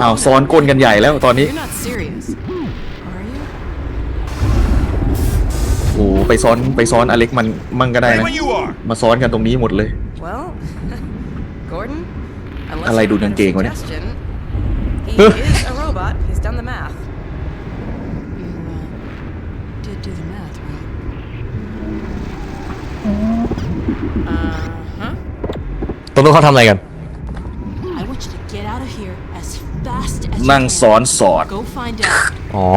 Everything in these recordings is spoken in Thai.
อาวซ้อนกลนกันใหญ่แล้วตอนนี้โอ้ไปซ้อนไปซ้อนอเล็กมันมังก็ได้นะมาซ้อนกันตรงนี้หมดเลย อะไรดูนังเกงวะเนี่ยตรงนู้นเขาทำอะไรกันนั่งสอนสอนอ๋อ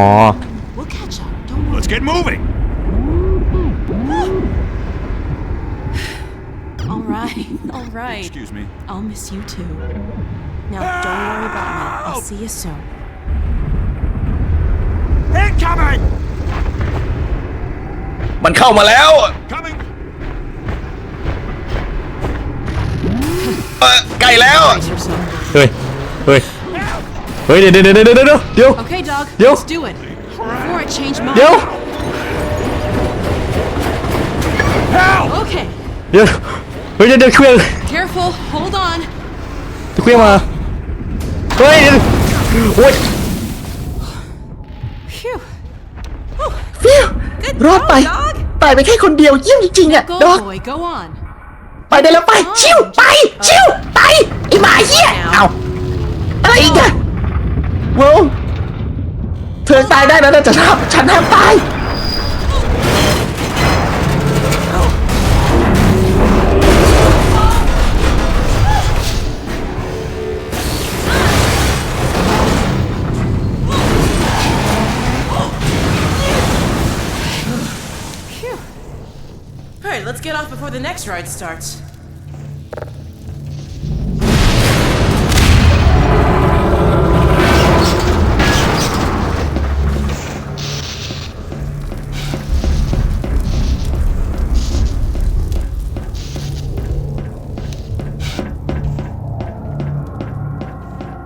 Let's get moving. All right, all right. Excuse me. I'll miss you too. Now, don't worry about me. I'll see you soon. Incoming! มันเข้ามาแล้ว Coming! เอ่อใกล้แล้ว There's your son. เฮ้ยเฮ้ยเฮ้ยเดี๋ยวเดี๋ยวเดี๋ยวเดี๋ยวเดี๋ยวเดี๋ยว Okay, dog. y เด e t s do it. b e f เด e I change my. เดี๋ยว Okay. เดี๋ยวเฮ้ยเดี๋ยวเดี๋ยวเครื่อง c เด e f u l Hold on. เดครื่องมาเฮ้ยเดี๋ยวดอ๊ย Phew. ฟิวรเดเดตายไปแค่คนเดียวเดยี่ยมจริงๆอ่ะ g เดเดก boy. Go on. ไปเด้แล้วไปชิวไปชิวเวลเธอตายได้นะแต่ฉจะท้าฉันท้าตายเฮ้ย let's get off before the next ride starts